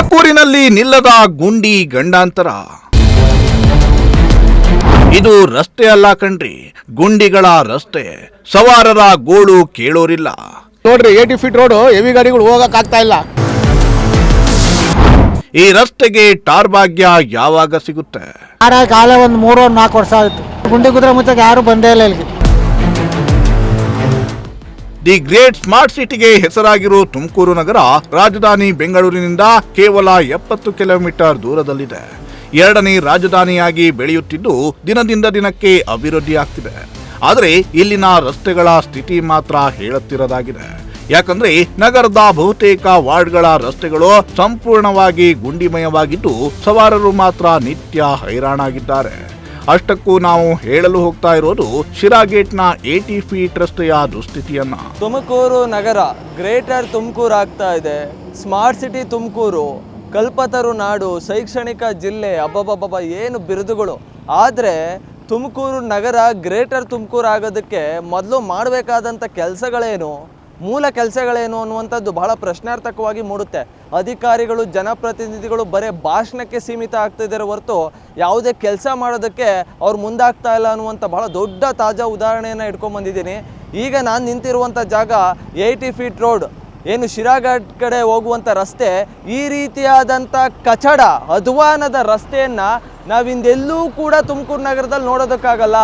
ತುಮಕೂರಿನಲ್ಲಿ ನಿಲ್ಲದ ಗುಂಡಿ ಗಂಡಾಂತರ. ಇದು ರಸ್ತೆ ಅಲ್ಲ ಕಣ್ರಿ ಗುಂಡಿಗಳ ರಸ್ತೆ. ಸವಾರರ ಗೋಳು ಕೇಳೋರಿಲ್ಲ. ನೋಡ್ರಿ ಏಟಿ ಫೀಟ್ ರೋಡು ಹೆವಿ ಗಾಡಿಗಳು ಹೋಗಕ್ ಆಗ್ತಾ ಇಲ್ಲ. ಈ ರಸ್ತೆಗೆ ಟಾರ್ ಭಾಗ್ಯ ಯಾವಾಗ ಸಿಗುತ್ತೆ? ಆರ ಕಾಲ ಒಂದು ಮೂರು ನಾಲ್ಕು ವರ್ಷ ಆಯ್ತು. ಗುಂಡಿ ಕುದುರೆ ಮುಚ್ಚಕ್ಕೆ ಯಾರು ಬಂದೇ ಇಲ್ಲ ಇಲ್ಲಿಗೆ. ದಿ ಗ್ರೇಟ್ ಸ್ಮಾರ್ಟ್ ಸಿಟಿಗೆ ಹೆಸರಾಗಿರುವ ತುಮಕೂರು ನಗರ ರಾಜಧಾನಿ ಬೆಂಗಳೂರಿನಿಂದ ಕೇವಲ ಎಪ್ಪತ್ತು ಕಿಲೋಮೀಟರ್ ದೂರದಲ್ಲಿದೆ. ಎರಡನೇ ರಾಜಧಾನಿಯಾಗಿ ಬೆಳೆಯುತ್ತಿದ್ದು ದಿನದಿಂದ ದಿನಕ್ಕೆ ಅಭಿವೃದ್ಧಿಯಾಗ್ತಿದೆ. ಆದರೆ ಇಲ್ಲಿನ ರಸ್ತೆಗಳ ಸ್ಥಿತಿ ಮಾತ್ರ ಹೇಳುತ್ತಿರದಾಗಿದೆ. ಯಾಕಂದ್ರೆ ನಗರದ ಬಹುತೇಕ ವಾರ್ಡ್ಗಳ ರಸ್ತೆಗಳು ಸಂಪೂರ್ಣವಾಗಿ ಗುಂಡಿಮಯವಾಗಿದ್ದು ಸವಾರರು ಮಾತ್ರ ನಿತ್ಯ ಹೈರಾಣಾಗಿದ್ದಾರೆ. ಅಷ್ಟಕ್ಕೂ ನಾವು ಹೇಳಲು ಹೋಗ್ತಾ ಇರೋದು ಶಿರಾ ಗೇಟ್ನ ಫೀಟ್ ರಸ್ತೆಯ ದುಸ್ಥಿತಿಯನ್ನ. ತುಮಕೂರು ನಗರ ಗ್ರೇಟರ್ ತುಮಕೂರು ಆಗ್ತಾ ಇದೆ. ಸ್ಮಾರ್ಟ್ ಸಿಟಿ ತುಮಕೂರು, ಕಲ್ಪತರು ನಾಡು, ಶೈಕ್ಷಣಿಕ ಜಿಲ್ಲೆ ಅಬ್ಬಬ್ಬಬ್ಬ ಏನು ಬಿರುದುಗಳು. ಆದರೆ ತುಮಕೂರು ನಗರ ಗ್ರೇಟರ್ ತುಮಕೂರು ಆಗೋದಕ್ಕೆ ಮೊದಲು ಮಾಡಬೇಕಾದಂಥ ಕೆಲಸಗಳೇನು, ಮೂಲ ಕೆಲಸಗಳೇನು ಅನ್ನುವಂಥದ್ದು ಬಹಳ ಪ್ರಶ್ನಾರ್ಥಕವಾಗಿ ಮೂಡುತ್ತೆ. ಅಧಿಕಾರಿಗಳು, ಜನಪ್ರತಿನಿಧಿಗಳು ಬರೀ ಭಾಷಣಕ್ಕೆ ಸೀಮಿತ ಆಗ್ತಿದ್ದಾರೆ ಹೊರತು ಯಾವುದೇ ಕೆಲಸ ಮಾಡೋದಕ್ಕೆ ಅವ್ರು ಮುಂದಾಗ್ತಾ ಇಲ್ಲ ಅನ್ನುವಂಥ ಬಹಳ ದೊಡ್ಡ ತಾಜಾ ಉದಾಹರಣೆಯನ್ನು ಇಟ್ಕೊಂಡ್ಬಂದಿದ್ದೀನಿ ಈಗ ನಾನು ನಿಂತಿರುವಂಥ ಜಾಗ ಏಯ್ಟಿ ಫೀಟ್ ರೋಡ್, ಏನು ಶಿರಾಘಾಟ್ ಕಡೆ ಹೋಗುವಂಥ ರಸ್ತೆ, ಈ ರೀತಿಯಾದಂಥ ಕಚಡ, ಅಧ್ವಾನದ ರಸ್ತೆಯನ್ನು ನಾವಿಂದೆಲ್ಲೂ ಕೂಡ ತುಮಕೂರು ನಗರದಲ್ಲಿ ನೋಡೋದಕ್ಕಾಗಲ್ಲ.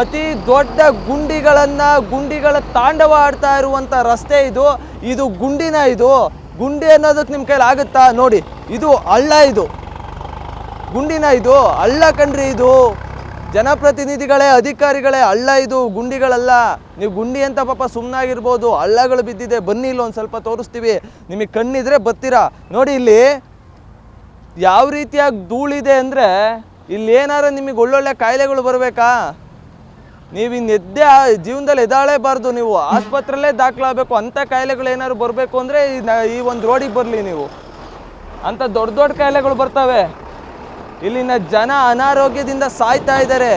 ಅತಿ ದೊಡ್ಡ ಗುಂಡಿಗಳನ್ನು ಗುಂಡಿಗಳ ತಾಂಡವ ಆಡ್ತಾ ಇರುವಂಥ ರಸ್ತೆ ಇದು. ಇದು ಗುಂಡಿನ ಇದು. ಗುಂಡಿ ಅನ್ನೋದಕ್ಕೆ ನಿಮ್ಮ ಕೈಲಿ ಆಗುತ್ತಾ? ನೋಡಿ, ಇದು ಹಳ್ಳ ಇದು. ಗುಂಡಿನ ಇದು ಹಳ್ಳ ಕಣ್ರಿ ಇದು. ಜನಪ್ರತಿನಿಧಿಗಳೇ, ಅಧಿಕಾರಿಗಳೇ, ಹಳ್ಳ ಇದು, ಗುಂಡಿಗಳಲ್ಲ. ನೀವು ಗುಂಡಿ ಅಂತ ಪಾಪ ಸುಮ್ಮನಾಗಿರ್ಬೋದು ಹಳ್ಳಗಳು ಬಿದ್ದಿದೆ, ಬನ್ನಿ ಇಲ್ಲಿ ಒಂದು ಸ್ವಲ್ಪ ತೋರಿಸ್ತೀವಿ. ನಿಮಗೆ ಕಣ್ಣಿದ್ರೆ ಬತ್ತೀರಾ? ನೋಡಿ ಇಲ್ಲಿ, ಯಾವ ರೀತಿಯಾಗಿ ಧೂಳಿದೆ ಅಂದರೆ, ಇಲ್ಲಿ ಏನಾರ ನಿಮಗೆ ಒಳ್ಳೊಳ್ಳೆ ಕಾಯಿಲೆಗಳು ಬರಬೇಕಾ? ನೀವು ಇನ್ನು ಎದ್ದೆ ಜೀವನದಲ್ಲಿ ಎದಾಳೇಬಾರ್ದು ನೀವು. ಆಸ್ಪತ್ರೆಯಲ್ಲೇ ದಾಖಲಾಗಬೇಕು. ಅಂಥ ಕಾಯಿಲೆಗಳು ಏನಾದ್ರು ಬರಬೇಕು ಅಂದರೆ ಈ ಒಂದು ರೋಡಿಗೆ ಬರಲಿ ನೀವು. ಅಂಥ ದೊಡ್ಡ ದೊಡ್ಡ ಕಾಯಿಲೆಗಳು ಬರ್ತವೆ. ಇಲ್ಲಿನ ಜನ ಅನಾರೋಗ್ಯದಿಂದ ಸಾಯ್ತಾ ಇದ್ದಾರೆ.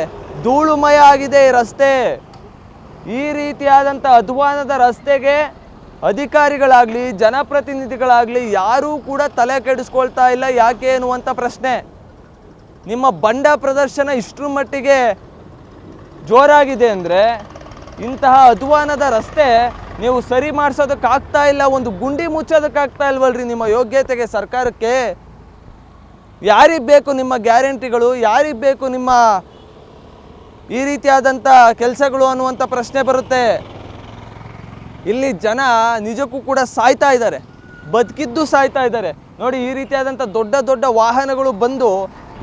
ಧೂಳುಮಯ ಆಗಿದೆ ಈ ರಸ್ತೆ. ಈ ರೀತಿಯಾದಂಥ ಅಧ್ವಾನದ ರಸ್ತೆಗೆ ಅಧಿಕಾರಿಗಳಾಗಲಿ, ಜನಪ್ರತಿನಿಧಿಗಳಾಗಲಿ ಯಾರೂ ಕೂಡ ತಲೆ ಕೆಡಿಸ್ಕೊಳ್ತಾ ಇಲ್ಲ. ಯಾಕೆ ಅನ್ನುವಂಥ ಪ್ರಶ್ನೆ. ನಿಮ್ಮ ಬಂಡ ಪ್ರದರ್ಶನ ಇಷ್ಟರ ಮಟ್ಟಿಗೆ ಜೋರಾಗಿದೆ ಅಂದರೆ ಇಂತಹ ಅಧ್ವಾನದ ರಸ್ತೆ ನೀವು ಸರಿ ಮಾಡಿಸೋದಕ್ಕಾಗ್ತಾ ಇಲ್ಲ, ಒಂದು ಗುಂಡಿ ಮುಚ್ಚೋದಕ್ಕಾಗ್ತಾ ಇಲ್ವಲ್ರಿ ನಿಮ್ಮ ಯೋಗ್ಯತೆಗೆ ಸರ್ಕಾರಕ್ಕೆ? ಯಾರಿಗೆ ಬೇಕು ನಿಮ್ಮ ಗ್ಯಾರಂಟಿಗಳು? ಯಾರಿಗೆ ಬೇಕು ನಿಮ್ಮ ಈ ರೀತಿಯಾದಂಥ ಕೆಲಸಗಳು ಅನ್ನುವಂಥ ಪ್ರಶ್ನೆ ಬರುತ್ತೆ. ಇಲ್ಲಿ ಜನ ನಿಜಕ್ಕೂ ಕೂಡ ಸಾಯ್ತಾ ಇದ್ದಾರೆ, ಬದುಕಿದ್ದು ಸಾಯ್ತಾ ಇದ್ದಾರೆ. ನೋಡಿ ಈ ರೀತಿಯಾದಂಥ ದೊಡ್ಡ ದೊಡ್ಡ ವಾಹನಗಳು ಬಂದು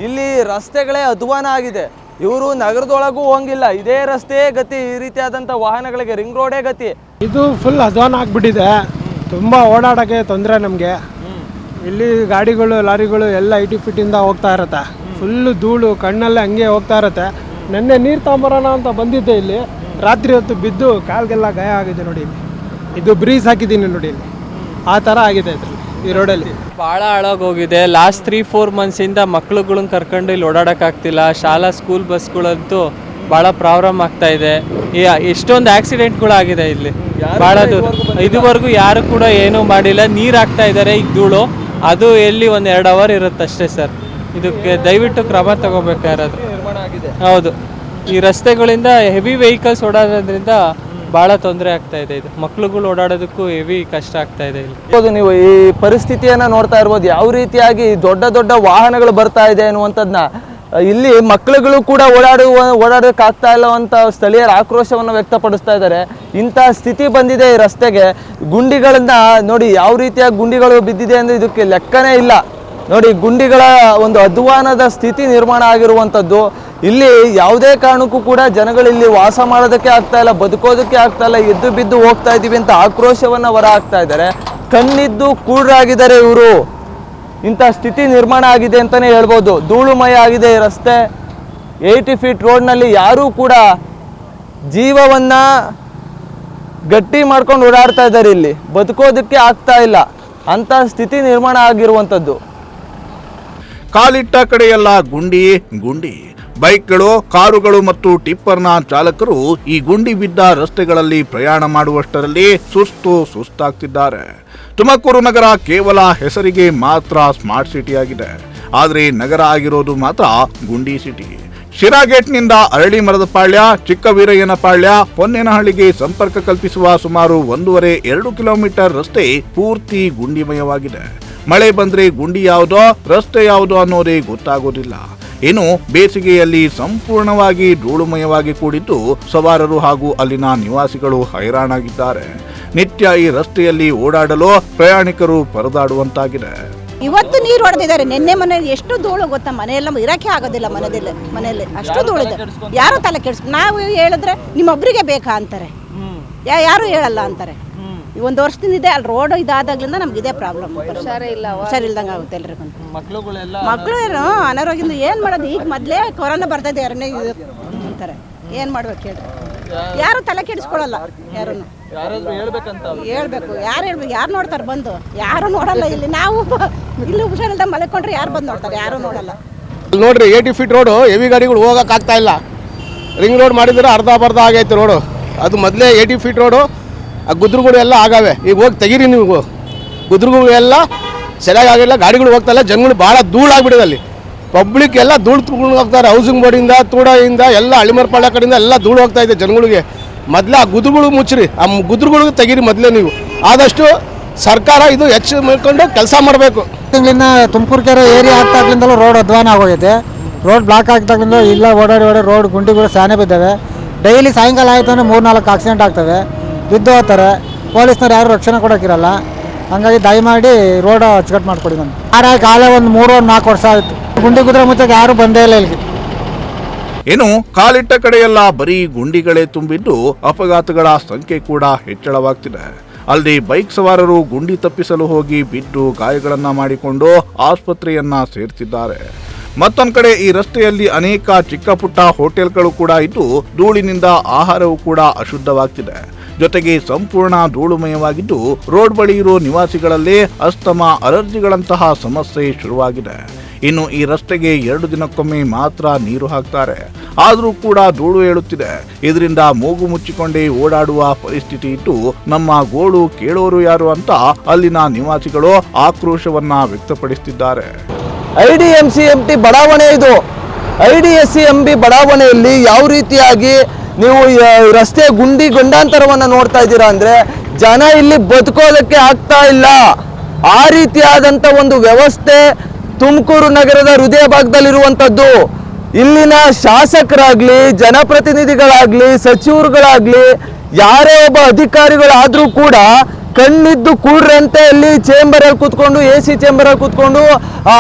ಇಲ್ಲಿ ರಸ್ತೆಗಳೇ ಅಧ್ವಾನ ಆಗಿದೆ. ಇವರು ನಗರದೊಳಗೂ ಹೋಗಿಲ್ಲ. ಇದೇ ರಸ್ತೆ ಗತಿ ಈ ರೀತಿಯಾದಂಥ ವಾಹನಗಳಿಗೆ ರಿಂಗ್ ರೋಡೇ ಗತಿ. ಇದು ಫುಲ್ ಅಧ್ವಾನ ಆಗಿಬಿಟ್ಟಿದೆ. ತುಂಬ ಓಡಾಡೋಕ್ಕೆ ತೊಂದರೆ ನಮಗೆ. ಇಲ್ಲಿ ಗಾಡಿಗಳು ಲಾರಿಗಳು ಎಲ್ಲ ಐಟಿ ಫಿಟ್ಟಿಂದ ಹೋಗ್ತಾ ಇರತ್ತೆ. ಫುಲ್ಲು ಧೂಳು ಕಣ್ಣಲ್ಲೇ ಹಂಗೆ ಹೋಗ್ತಾ ಇರತ್ತೆ. ನೆನ್ನೆ ನೀರು ತಗೊಂಬರೋಣ ಅಂತ ಬಂದಿದ್ದೆ ಇಲ್ಲಿ. ರಾತ್ರಿ ಹೊತ್ತು ಬಿದ್ದು ಕಾಲ್ಗೆಲ್ಲ ಗಾಯ ಆಗಿದೆ ನೋಡಿ ಇಲ್ಲಿ. ಇದು ಬ್ರೀಸ್ ಹಾಕಿದ್ದೀನಿ ನೋಡಿ ಇಲ್ಲಿ. ಆ ಥರ ಆಗಿದೆ ಇದ್ರಲ್ಲಿ. ಈ ರೋಡಲ್ಲಿ ಭಾಳ ಹಾಳಾಗೋಗಿದೆ ಲಾಸ್ಟ್ ತ್ರೀ ಫೋರ್ ಮಂತ್ಸಿಂದ ಮಕ್ಳುಗಳನ್ನ ಕರ್ಕೊಂಡು ಇಲ್ಲಿ ಓಡಾಡೋಕ್ಕಾಗ್ತಿಲ್ಲ ಶಾಲಾ ಸ್ಕೂಲ್ ಬಸ್ಗಳಂತೂ ಭಾಳ ಪ್ರಾಬ್ಲಮ್ ಆಗ್ತಾ ಇದೆ. ಎಷ್ಟೊಂದು ಆಕ್ಸಿಡೆಂಟ್ಗಳಾಗಿದೆ ಇಲ್ಲಿ. ಭಾಳ ದೂರ ಇದುವರೆಗೂ ಯಾರು ಕೂಡ ಏನೂ ಮಾಡಿಲ್ಲ. ನೀರು ಹಾಕ್ತಾ ಇದ್ದಾರೆ ಈಗ ಧೂಳು. ಅದು ಎಲ್ಲಿ ಒಂದು ಎರಡು ಅವರ್ ಇರುತ್ತೆ ಅಷ್ಟೇ ಸರ್ ಇದಕ್ಕೆ ದಯವಿಟ್ಟು ಕ್ರಮ ತಗೋಬೇಕಾಗಿರೋದು ಹೌದು. ಈ ರಸ್ತೆಗಳಿಂದ ಹೆವಿ ವೆಹಿಕಲ್ಸ್ ಓಡಾಡೋದ್ರಿಂದ ಭಾಳ ತೊಂದರೆ ಆಗ್ತಾ ಇದೆ ಇದು. ಮಕ್ಳುಗಳು ಓಡಾಡೋದಕ್ಕೂ ಹೆವಿ ಕಷ್ಟ ಆಗ್ತಾ ಇದೆ ಇಲ್ಲಿ. ಹೌದು, ನೀವು ಈ ಪರಿಸ್ಥಿತಿಯನ್ನ ನೋಡ್ತಾ ಇರ್ಬೋದು. ಯಾವ ರೀತಿಯಾಗಿ ದೊಡ್ಡ ದೊಡ್ಡ ವಾಹನಗಳು ಬರ್ತಾ ಇದೆ ಅನ್ನುವಂಥದ್ದನ್ನ ಇಲ್ಲಿ ಮಕ್ಕಳುಗಳು ಕೂಡ ಓಡಾಡುವ, ಓಡಾಡೋಕ್ಕಾಗ್ತಾ ಇಲ್ಲ ಅಂತ ಸ್ಥಳೀಯರ ಆಕ್ರೋಶವನ್ನು ವ್ಯಕ್ತಪಡಿಸ್ತಾ ಇದ್ದಾರೆ. ಇಂಥ ಸ್ಥಿತಿ ಬಂದಿದೆ ಈ ರಸ್ತೆಗೆ. ಗುಂಡಿಗಳನ್ನ ನೋಡಿ, ಯಾವ ರೀತಿಯ ಗುಂಡಿಗಳು ಬಿದ್ದಿದೆ ಅಂದ್ರೆ ಇದಕ್ಕೆ ಲೆಕ್ಕನೇ ಇಲ್ಲ. ನೋಡಿ, ಗುಂಡಿಗಳ ಒಂದು ಅಧ್ವಾನದ ಸ್ಥಿತಿ ನಿರ್ಮಾಣ ಆಗಿರುವಂಥದ್ದು. ಇಲ್ಲಿ ಯಾವುದೇ ಕಾರಣಕ್ಕೂ ಕೂಡ ಜನಗಳು ಇಲ್ಲಿ ವಾಸ ಮಾಡೋದಕ್ಕೆ ಆಗ್ತಾ ಇಲ್ಲ, ಬದುಕೋದಕ್ಕೆ ಆಗ್ತಾ ಇಲ್ಲ, ಎದ್ದು ಬಿದ್ದು ಹೋಗ್ತಾ ಇದ್ದೀವಿ ಅಂತ ಆಕ್ರೋಶವನ್ನು ಹೊರ ಹಾಕ್ತಾ ಇದ್ದಾರೆ. ಕಣ್ಣಿದ್ದು ಕೂಡ್ರಾಗಿದ್ದಾರೆ ಇವರು. ಇಂಥ ಸ್ಥಿತಿ ನಿರ್ಮಾಣ ಆಗಿದೆ ಅಂತಲೇ ಹೇಳ್ಬೋದು. ಧೂಳುಮಯ ಆಗಿದೆ ರಸ್ತೆ. ಏಯ್ಟಿ ಫೀಟ್ ರೋಡ್ನಲ್ಲಿ ಯಾರೂ ಕೂಡ ಜೀವವನ್ನು ಗಟ್ಟಿ ಮಾಡ್ಕೊಂಡು ಓಡಾಡ್ತಾ ಇದ್ದಾರೆ ಇಲ್ಲಿ. ಬದುಕೋದಕ್ಕೆ ಆಗ್ತಾ ಇಲ್ಲ. ಅಂಥ ಸ್ಥಿತಿ ನಿರ್ಮಾಣ ಆಗಿರುವಂಥದ್ದು. ಕಾಲಿಟ್ಟ ಕಡೆಯೆಲ್ಲ ಗುಂಡಿ ಗುಂಡಿ. ಬೈಕ್ಗಳು, ಕಾರುಗಳು ಮತ್ತು ಟಿಪ್ಪರ್ನ ಚಾಲಕರು ಈ ಗುಂಡಿ ಬಿದ್ದ ರಸ್ತೆಗಳಲ್ಲಿ ಪ್ರಯಾಣ ಮಾಡುವಷ್ಟರಲ್ಲಿ ಸುಸ್ತು ಸುಸ್ತಾಗ್ತಿದ್ದಾರೆ. ತುಮಕೂರು ನಗರ ಕೇವಲ ಹೆಸರಿಗೆ ಮಾತ್ರ ಸ್ಮಾರ್ಟ್ ಸಿಟಿ ಆಗಿದೆ ಆದರೆ ನಗರ ಆಗಿರೋದು ಮಾತ್ರ ಗುಂಡಿ ಸಿಟಿ. ಶಿರಾ ಗೇಟ್ನಿಂದ ಅರಳಿ ಮರದ ಪಾಳ್ಯ ಚಿಕ್ಕವೀರಯ್ಯನ ಪಾಳ್ಯ ಹೊನ್ನೇನಹಳ್ಳಿಗೆ ಸಂಪರ್ಕ ಕಲ್ಪಿಸುವ ಸುಮಾರು ಒಂದೂವರೆ ಎರಡು ಕಿಲೋಮೀಟರ್ ರಸ್ತೆ ಪೂರ್ತಿ ಗುಂಡಿಮಯವಾಗಿದೆ. ಮಳೆ ಬಂದ್ರೆ ಗುಂಡಿ ಯಾವುದೋ, ರಸ್ತೆ ಯಾವುದೋ ಅನ್ನೋದೇ ಗೊತ್ತಾಗೋದಿಲ್ಲ. ಇನ್ನು ಬೇಸಿಗೆಯಲ್ಲಿ ಸಂಪೂರ್ಣವಾಗಿ ಧೂಳುಮಯವಾಗಿ ಕೂಡಿದ್ದು ಸವಾರರು ಹಾಗೂ ಅಲ್ಲಿನ ನಿವಾಸಿಗಳು ಹೈರಾಣಾಗಿದ್ದಾರೆ. ನಿತ್ಯ ಈ ರಸ್ತೆಯಲ್ಲಿ ಓಡಾಡಲು ಪ್ರಯಾಣಿಕರು ಪರದಾಡುವಂತಾಗಿದೆ. ಇವತ್ತು ನೀರು ಹೊಡೆದಿದ್ದಾರೆ. ನಿನ್ನೆ ಮನೆ ಎಷ್ಟು ಧೂಳು ಗೊತ್ತಾ? ಮನೆಯೆಲ್ಲ ಇರಕ್ಕೆ ಆಗೋದಿಲ್ಲ ಮನೆಯಲ್ಲಿ ಮನೆಯಲ್ಲಿ. ಅಷ್ಟು ಧೂಳಿದೆ ಯಾರು ತಲೆ ಕೆಡಿಸ್ ನಾವು ಹೇಳಿದ್ರೆ ನಿಮ್ಮೊಬ್ಬರಿಗೆ ಬೇಕಾ ಅಂತಾರೆ. ಯಾ ಯಾರು ಹೇಳಲ್ಲ ಅಂತಾರೆ. ಒಂದು ವರ್ಷದಿಂದ ಇದೆ ಅಲ್ಲಿ ರೋಡ್ ಇದಾದಾಗ್ಲಿಂದ ನಮ್ಗೆ ಇದೇ ಪ್ರಾಬ್ಲಮ್ ಹುಷಾರಿಲ್ದಂಗೆ ಆಗುತ್ತೆ ಎಲ್ರಿಗೂ. ಮಕ್ಳುಗಳೆಲ್ಲ ಮಕ್ಕಳು ಏನು ಅನಾರೋಗ್ಯದಿಂದ ಏನು ಮಾಡೋದು? ಈಗ ಮೊದಲೇ ಕೊರೋನಾ ಬರ್ತೈತೆ ಎರಡನೇ ಅಂತಾರೆ. ಏನು ಮಾಡ್ಬೇಕು ಹೇಳಿ ಯಾರು ತಲೆ ಕೆಡಿಸ್ಕೊಳ್ಳಲ್ಲ ಯಾರನ್ನು. ಹೇಳ್ಬೇಕು ಯಾರು ಹೇಳ್ಬೇಕು? ಯಾರು ನೋಡ್ತಾರೆ ಬಂದು? ಯಾರು ನೋಡಲ್ಲ ಇಲ್ಲಿ. ನಾವು ಇಲ್ಲಿ ಹುಷಾರಿಲ್ದ ಮಲ್ಕೊಂಡ್ರೆ ಯಾರು ಬಂದು ನೋಡ್ತಾರೆ? ಯಾರು ನೋಡಲ್ಲ. ಇಲ್ಲಿ ನೋಡ್ರಿ ಏಯ್ಟಿ ಫೀಟ್ ರೋಡು ಹೆವಿ ಗಾಡಿಗಳು ಹೋಗಕ್ಕೆ ಆಗ್ತಾ ಇಲ್ಲ. ರಿಂಗ್ ರೋಡ್ ಮಾಡಿದ್ರೆ ಅರ್ಧ ಬರ್ಧ ಆಗೈತೆ ರೋಡು ಅದು ಮೊದಲೇ ಏಯ್ಟಿ ಫೀಟ್ ರೋಡು ಆ ಗುದ್ರುಗಳು ಎಲ್ಲ ಆಗಾವೆ. ಈಗ ಹೋಗಿ ತೆಗೀರಿ ನೀವು. ಗುದ್ರುಗಳು ಎಲ್ಲ ಸರಿಯಾಗಿ ಆಗಿಲ್ಲ, ಗಾಡಿಗಳು ಹೋಗ್ತಾ ಇಲ್ಲ, ಜನಗಳು ಭಾಳ ಧೂಳಾಗ್ಬಿಟ್ಟಿದೆ ಅಲ್ಲಿ. ಪಬ್ಲಿಕ್ ಎಲ್ಲ ಧೂಳು ತುಂಬ ಹೋಗ್ತಾರೆ ಹೌಸಿಂಗ್ ಬೋರ್ಡಿಂದ ತೂಡದಿಂದ ಎಲ್ಲ ಅಳಿಮರ್ಪಾಳ ಕಡೆಯಿಂದ ಎಲ್ಲ ಧೂಳು ಹೋಗ್ತಾ ಇದೆ ಜನಗಳಿಗೆ. ಮೊದಲೇ ಆ ಗುದ್ರುಗಳು ಮುಚ್ಚಿರಿ, ಆ ಗುದ್ರುಗಳಿಗೆ ತೆಗೀರಿ ಮೊದಲೇ ನೀವು. ಆದಷ್ಟು ಸರ್ಕಾರ ಇದು ಹೆಚ್ಚು ಮಾಡ್ಕೊಂಡು ಕೆಲಸ ಮಾಡಬೇಕು. ತಿಂಗಳಿಂದ ತುಮಕೂರು ಕೆರೆ ಏರಿಯಾ ಆಗ್ತಾಗ್ಲಿಂದಲೂ ರೋಡ್ ಅಧ್ವಾನ ಆಗೋಗಿದೆ. ರೋಡ್ ಬ್ಲಾಕ್ ಆಗ್ತಾಗ್ಲಿಂದ ಇಲ್ಲ, ಓಡಾಡಿ ಓಡಾಡಿ ರೋಡ್ ಗುಂಡಿಗಳು ಸ್ಯಾನೆ ಬಿದ್ದಾವೆ. ಡೈಲಿ ಸಾಯಂಕಾಲ ಆಯಿತು ಅಂದರೆ ಮೂರು ನಾಲ್ಕು ಆಕ್ಸಿಡೆಂಟ್ ಆಗ್ತವೆ. ಬಿದ್ದು ಹೋಗ್ತಾರೆ ಪೊಲೀಸ್ನವ್ರು ಯಾರು ರಕ್ಷಣೆ ಕೊಡೋಕ್ಕಿರಲ್ಲ. ಹಂಗಾಗಿ ದಯಮಾಡಿ ರೋಡ್ ಅಚ್ಚುಕಟ್ಟು ಮಾಡಿಕೊಡಿ ನಾನು ಆರಾಗಿ ಕಾಲೇ ಒಂದು ಮೂರು ಒಂದು ನಾಲ್ಕು ವರ್ಷ ಆಯಿತು. ಗುಂಡಿ ಕುದುರೆ ಮುಚ್ಚಕ್ಕೆ ಯಾರೂ ಬಂದೇ ಇಲ್ಲ ಇಲ್ಲಿಗೆ. ಇನ್ನು ಕಾಲಿಟ್ಟ ಕಡೆಯೆಲ್ಲ ಬರೀ ಗುಂಡಿಗಳೇ ತುಂಬಿದ್ದು ಅಪಘಾತಗಳ ಸಂಖ್ಯೆ ಕೂಡ ಹೆಚ್ಚಳವಾಗ್ತಿದೆ. ಅಲ್ಲಿ ಬೈಕ್ ಸವಾರರು ಗುಂಡಿ ತಪ್ಪಿಸಲು ಹೋಗಿ ಬಿದ್ದು ಗಾಯಗಳನ್ನ ಮಾಡಿಕೊಂಡು ಆಸ್ಪತ್ರೆಯನ್ನ ಸೇರ್ತಿದ್ದಾರೆ. ಮತ್ತೊಂದು ಕಡೆ ಈ ರಸ್ತೆಯಲ್ಲಿ ಅನೇಕ ಚಿಕ್ಕ ಪುಟ್ಟ ಹೋಟೆಲ್ಗಳು ಕೂಡ ಇದ್ದು ಧೂಳಿನಿಂದ ಆಹಾರವೂ ಕೂಡ ಅಶುದ್ಧವಾಗ್ತಿದೆ. ಜೊತೆಗೆ ಸಂಪೂರ್ಣ ಧೂಳುಮಯವಾಗಿದ್ದು ರೋಡ್ ಬಳಿ ಇರುವ ನಿವಾಸಿಗಳಲ್ಲಿ ಅಸ್ತಮ, ಅಲರ್ಜಿಗಳಂತಹ ಸಮಸ್ಯೆ ಶುರುವಾಗಿದೆ. ಇನ್ನು ಈ ರಸ್ತೆಗೆ ಎರಡು ದಿನಕ್ಕೊಮ್ಮೆ ಮಾತ್ರ ನೀರು ಹಾಕ್ತಾರೆ. ಆದರೂ ಕೂಡ ಧೂಳು ಹೇಳುತ್ತಿದೆ ಇದರಿಂದ ಮೂಗು ಮುಚ್ಚಿಕೊಂಡೇ ಓಡಾಡುವ ಪರಿಸ್ಥಿತಿ ಇದ್ದು ನಮ್ಮ ಗೋಳು ಕೇಳೋರು ಯಾರು ಅಂತ ಅಲ್ಲಿನ ನಿವಾಸಿಗಳು ಆಕ್ರೋಶವನ್ನ ವ್ಯಕ್ತಪಡಿಸುತ್ತಿದ್ದಾರೆ IDMC D M C M T ಬಡಾವಣೆ ಇದು. I D S C M B ಬಡಾವಣೆಯಲ್ಲಿ ಯಾವ ರೀತಿಯಾಗಿ ನೀವು ರಸ್ತೆ ಗುಂಡಿ ಗಂಡಾಂತರವನ್ನು ನೋಡ್ತಾ ಇದ್ದೀರಾ ಅಂದರೆ ಜನ ಇಲ್ಲಿ ಬದುಕೋದಕ್ಕೆ ಆಗ್ತಾ ಇಲ್ಲ. ಆ ರೀತಿಯಾದಂಥ ಒಂದು ವ್ಯವಸ್ಥೆ ತುಮಕೂರು ನಗರದ ಹೃದಯ ಭಾಗದಲ್ಲಿರುವಂಥದ್ದು ಇಲ್ಲಿನ ಶಾಸಕರಾಗಲಿ, ಜನಪ್ರತಿನಿಧಿಗಳಾಗ್ಲಿ, ಸಚಿವರುಗಳಾಗಲಿ, ಯಾರೇ ಒಬ್ಬ ಅಧಿಕಾರಿಗಳಾದರೂ ಕೂಡ ಕಣ್ಣಿದ್ದು ಕೂಡ್ರಂತೆ ಇಲ್ಲಿ ಚೇಂಬರ್ ಅಲ್ಲಿ ಕೂತ್ಕೊಂಡು ಎ ಸಿ ಚೇಂಬರ್ ಅಲ್ಲಿ ಕೂತ್ಕೊಂಡು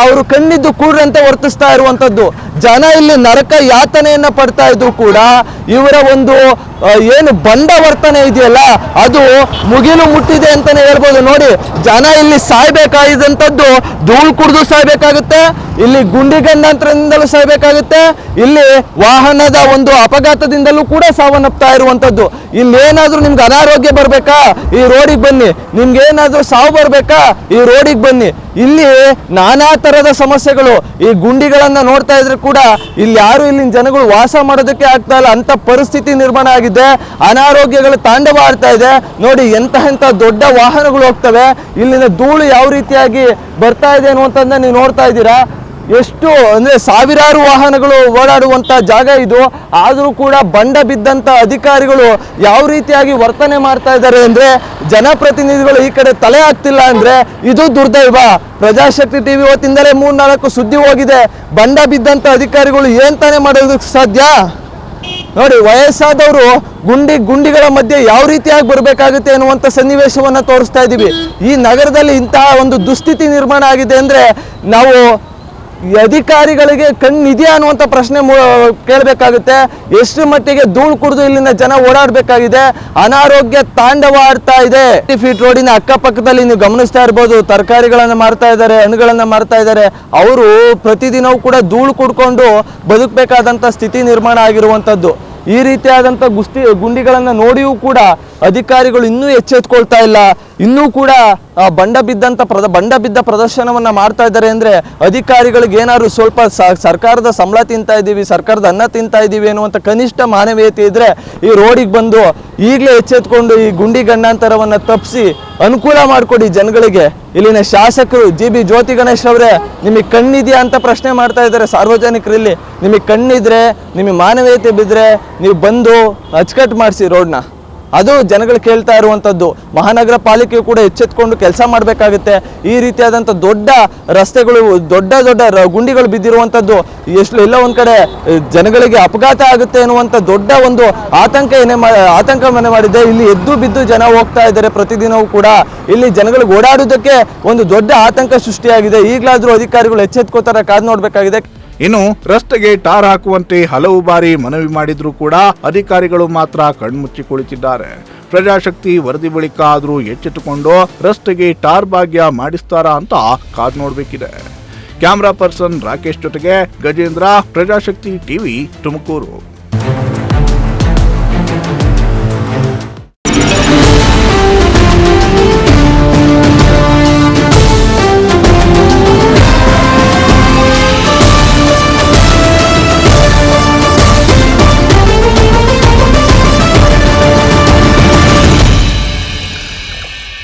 ಅವರು ಕಣ್ಣಿದ್ದು ಕೂಡ್ರಂತೆ ವರ್ತಿಸ್ತಾ ಇರುವಂತದ್ದು ಜನ ಇಲ್ಲಿ ನರಕ ಯಾತನೆಯನ್ನ ಪಡ್ತಾ ಇದ್ರು ಕೂಡ ಇವರ ಒಂದು ಏನು ಬಂಡ ವರ್ತನೆ ಇದೆಯಲ್ಲ, ಅದು ಮುಗಿಲು ಮುಟ್ಟಿದೆ ಅಂತಾನೆ ಹೇಳ್ಬೋದು. ನೋಡಿ, ಜನ ಇಲ್ಲಿ ಸಾಯ್ಬೇಕಾಗಿದ್ದಂಥದ್ದು ಧೂಳು ಕುಡಿದು ಸಾಯ್ಬೇಕಾಗುತ್ತೆ, ಇಲ್ಲಿ ಗುಂಡಿ ಗಂಡಾಂತರದಿಂದಲೂ ಸಾಯ್ಬೇಕಾಗುತ್ತೆ, ಇಲ್ಲಿ ವಾಹನದ ಒಂದು ಅಪಘಾತದಿಂದಲೂ ಕೂಡ ಸಾವನ್ನಪ್ತಾ ಇರುವಂತದ್ದು ಇಲ್ಲಿ ಏನಾದ್ರೂ ನಿಮ್ಗೆ ಅನಾರೋಗ್ಯ ಬರ್ಬೇಕಾ? ಈ ರೋಡಿಗೆ ಬನ್ನಿ. ನಿಮ್ಗೆ ಏನಾದ್ರೂ ಸಾವು ಬರ್ಬೇಕಾ? ಈ ರೋಡಿಗೆ ಬನ್ನಿ. ಇಲ್ಲಿ ನಾನಾ ತರದ ಸಮಸ್ಯೆಗಳು. ಈ ಗುಂಡಿಗಳನ್ನ ನೋಡ್ತಾ ಇದ್ರು ಕೂಡ ಇಲ್ಲಿ ಯಾರು ಇಲ್ಲಿನ ಜನಗಳು ವಾಸ ಮಾಡೋದಕ್ಕೆ ಆಗ್ತಾ ಇಲ್ಲ. ಅಂತ ಪರಿಸ್ಥಿತಿ ನಿರ್ಮಾಣ ಆಗಿದೆ. ಅನಾರೋಗ್ಯಗಳು ತಾಂಡವ ಆಡ್ತಾ ಇದೆ. ನೋಡಿ ಎಂತ ಎಂತ ದೊಡ್ಡ ವಾಹನಗಳು ಹೋಗ್ತವೆ. ಇಲ್ಲಿನ ಧೂಳು ಯಾವ ರೀತಿಯಾಗಿ ಬರ್ತಾ ಇದೆ ಅನ್ನುವಂಥದ್ದನ್ನ ನೀವು ನೋಡ್ತಾ ಇದ್ದೀರಾ? ಎಷ್ಟು, ಅಂದ್ರೆ ಸಾವಿರಾರು ವಾಹನಗಳು ಓಡಾಡುವಂತ ಜಾಗ ಇದು. ಆದರೂ ಕೂಡ ಬಂಡ ಬಿದ್ದಂತ ಅಧಿಕಾರಿಗಳು ಯಾವ ರೀತಿಯಾಗಿ ವರ್ತನೆ ಮಾಡ್ತಾ ಇದ್ದಾರೆ ಅಂದ್ರೆ ಜನಪ್ರತಿನಿಧಿಗಳು ಈ ಕಡೆ ತಲೆ ಹಾಕ್ತಿಲ್ಲ ಅಂದ್ರೆ ಇದು ದುರ್ದೈವ. ಪ್ರಜಾಶಕ್ತಿ ಟಿವಿ ಇವತ್ತಿಂದಲೇ ಮೂರ್ನಾಲ್ಕು ಸುದ್ದಿ ಹೋಗಿದೆ. ಬಂಡ ಬಿದ್ದಂತ ಅಧಿಕಾರಿಗಳು ಏನ್ ತಾನೇ ಮಾಡೋದಕ್ಕೆ ಸಾಧ್ಯ? ನೋಡಿ, ವಯಸ್ಸಾದವರು ಗುಂಡಿ, ಗುಂಡಿಗಳ ಮಧ್ಯೆ ಯಾವ ರೀತಿಯಾಗಿ ಬರಬೇಕಾಗುತ್ತೆ ಅನ್ನುವಂಥ ಸನ್ನಿವೇಶವನ್ನ ತೋರಿಸ್ತಾ ಇದ್ದೀವಿ ಈ ನಗರದಲ್ಲಿ ಇಂತಹ ಒಂದು ದುಸ್ಥಿತಿ ನಿರ್ಮಾಣ ಆಗಿದೆ ಅಂದ್ರೆ ನಾವು ಅಧಿಕಾರಿಗಳಿಗೆ ಕಣ್ಣಿದೆಯಾ ಅನ್ನುವಂಥ ಪ್ರಶ್ನೆ ಕೇಳಬೇಕಾಗುತ್ತೆ. ಎಷ್ಟು ಮಟ್ಟಿಗೆ ಧೂಳು ಕುಡಿದು ಇಲ್ಲಿನ ಜನ ಓಡಾಡಬೇಕಾಗಿದೆ. ಅನಾರೋಗ್ಯ ತಾಂಡವ ಆಡ್ತಾ ಇದೆ. ಫೀಟ್ ರೋಡಿನ ಅಕ್ಕಪಕ್ಕದಲ್ಲಿ ನೀವು ಗಮನಿಸ್ತಾ ಇರ್ಬೋದು. ತರಕಾರಿಗಳನ್ನ ಮಾರ್ತಾ ಇದ್ದಾರೆ, ಹಣ್ಣುಗಳನ್ನ ಮಾರ್ತಾ ಇದ್ದಾರೆ. ಅವರು ಪ್ರತಿದಿನವೂ ಕೂಡ ಧೂಳು ಕುಡ್ಕೊಂಡು ಬದುಕಬೇಕಾದಂಥ ಸ್ಥಿತಿ ನಿರ್ಮಾಣ ಆಗಿರುವಂಥದ್ದು ಈ ರೀತಿಯಾದಂಥ ಗುಸ್ತಿ ಗುಂಡಿಗಳನ್ನು ನೋಡಿಯೂ ಕೂಡ ಅಧಿಕಾರಿಗಳು ಇನ್ನೂ ಎಚ್ಚೆತ್ಕೊಳ್ತಾ ಇಲ್ಲ. ಇನ್ನೂ ಕೂಡ ಬಂಡ ಬಿದ್ದಂತ ಪ್ರದ, ಬಂಡ ಬಿದ್ದ ಪ್ರದರ್ಶನವನ್ನ ಮಾಡ್ತಾ ಇದ್ದಾರೆ ಅಂದ್ರೆ ಅಧಿಕಾರಿಗಳಿಗೆ ಏನಾದ್ರು ಸ್ವಲ್ಪ ಸರ್ಕಾರದ ಸಂಬಳ ತಿಂತಾ ಇದ್ದೀವಿ ಸರ್ಕಾರದ ಅನ್ನ ತಿಂತಾ ಇದ್ದೀವಿ ಅನ್ನುವಂಥ ಕನಿಷ್ಠ ಮಾನವೀಯತೆ ಇದ್ರೆ ಈ ರೋಡಿಗೆ ಬಂದು ಈಗಲೇ ಎಚ್ಚೆತ್ಕೊಂಡು ಈ ಗುಂಡಿ ಗಂಡಾಂತರವನ್ನ ತಪ್ಪಿಸಿ ಅನುಕೂಲ ಮಾಡಿಕೊಡಿ ಜನಗಳಿಗೆ. ಇಲ್ಲಿನ ಶಾಸಕರು ಜಿ ಬಿ ಜ್ಯೋತಿ ಗಣೇಶ್ ಅವರೇ, ನಿಮಗೆ ಕಣ್ಣಿದೆಯಾ ಅಂತ ಪ್ರಶ್ನೆ ಮಾಡ್ತಾ ಇದ್ದಾರೆ ಸಾರ್ವಜನಿಕರಲ್ಲಿ ನಿಮಗೆ ಕಣ್ಣಿದ್ರೆ, ನಿಮಗೆ ಮಾನವೀಯತೆ ಬಿದ್ದರೆ ನೀವು ಬಂದು ಅಚ್ಚುಕಟ್ಟು ಮಾಡಿಸಿ ರೋಡ್ನ. ಅದು ಜನಗಳು ಕೇಳ್ತಾ ಇರುವಂಥದ್ದು. ಮಹಾನಗರ ಪಾಲಿಕೆಯು ಕೂಡ ಎಚ್ಚೆತ್ಕೊಂಡು ಕೆಲಸ ಮಾಡಬೇಕಾಗುತ್ತೆ. ಈ ರೀತಿಯಾದಂಥ ದೊಡ್ಡ ರಸ್ತೆಗಳು, ದೊಡ್ಡ ದೊಡ್ಡ ಗುಂಡಿಗಳು ಬಿದ್ದಿರುವಂಥದ್ದು, ಎಷ್ಟು ಎಲ್ಲ ಒಂದು ಕಡೆ ಜನಗಳಿಗೆ ಅಪಘಾತ ಆಗುತ್ತೆ ಎನ್ನುವಂಥ ದೊಡ್ಡ ಒಂದು ಆತಂಕ ಏನೇ ಆತಂಕ ಮನೆ ಮಾಡಿದೆ. ಇಲ್ಲಿ ಎದ್ದು ಬಿದ್ದು ಜನ ಹೋಗ್ತಾ ಇದ್ದಾರೆ ಪ್ರತಿದಿನವೂ ಕೂಡ. ಇಲ್ಲಿ ಜನಗಳಿಗೆ ಓಡಾಡೋದಕ್ಕೆ ಒಂದು ದೊಡ್ಡ ಆತಂಕ ಸೃಷ್ಟಿಯಾಗಿದೆ. ಈಗಲಾದರೂ ಅಧಿಕಾರಿಗಳು ಎಚ್ಚೆತ್ಕೋತಾರೆ, ಕಾದು ನೋಡಬೇಕಾಗಿದೆ. ಇನ್ನು ರಸ್ತೆಗೆ ಟಾರ್ ಹಾಕುವಂತೆ ಹಲವು ಬಾರಿ ಮನವಿ ಮಾಡಿದ್ರೂ ಕೂಡ ಅಧಿಕಾರಿಗಳು ಮಾತ್ರ ಕಣ್ಮುಚ್ಚಿ ಕುಳಿತಿದ್ದಾರೆ. ಪ್ರಜಾಶಕ್ತಿ ವರದಿ ಬಳಿಕ ಆದರೂ ಎಚ್ಚೆತ್ತುಕೊಂಡು ರಸ್ತೆಗೆ ಟಾರ್ ಭಾಗ್ಯ ಮಾಡಿಸ್ತಾರಾ ಅಂತ ಕಾದ್ ನೋಡಬೇಕಿದೆ. ಕ್ಯಾಮ್ರಾ ಪರ್ಸನ್ ರಾಕೇಶ್ ಜೊತೆಗೆ ಗಜೇಂದ್ರ, ಪ್ರಜಾಶಕ್ತಿ ಟಿವಿ ತುಮಕೂರು.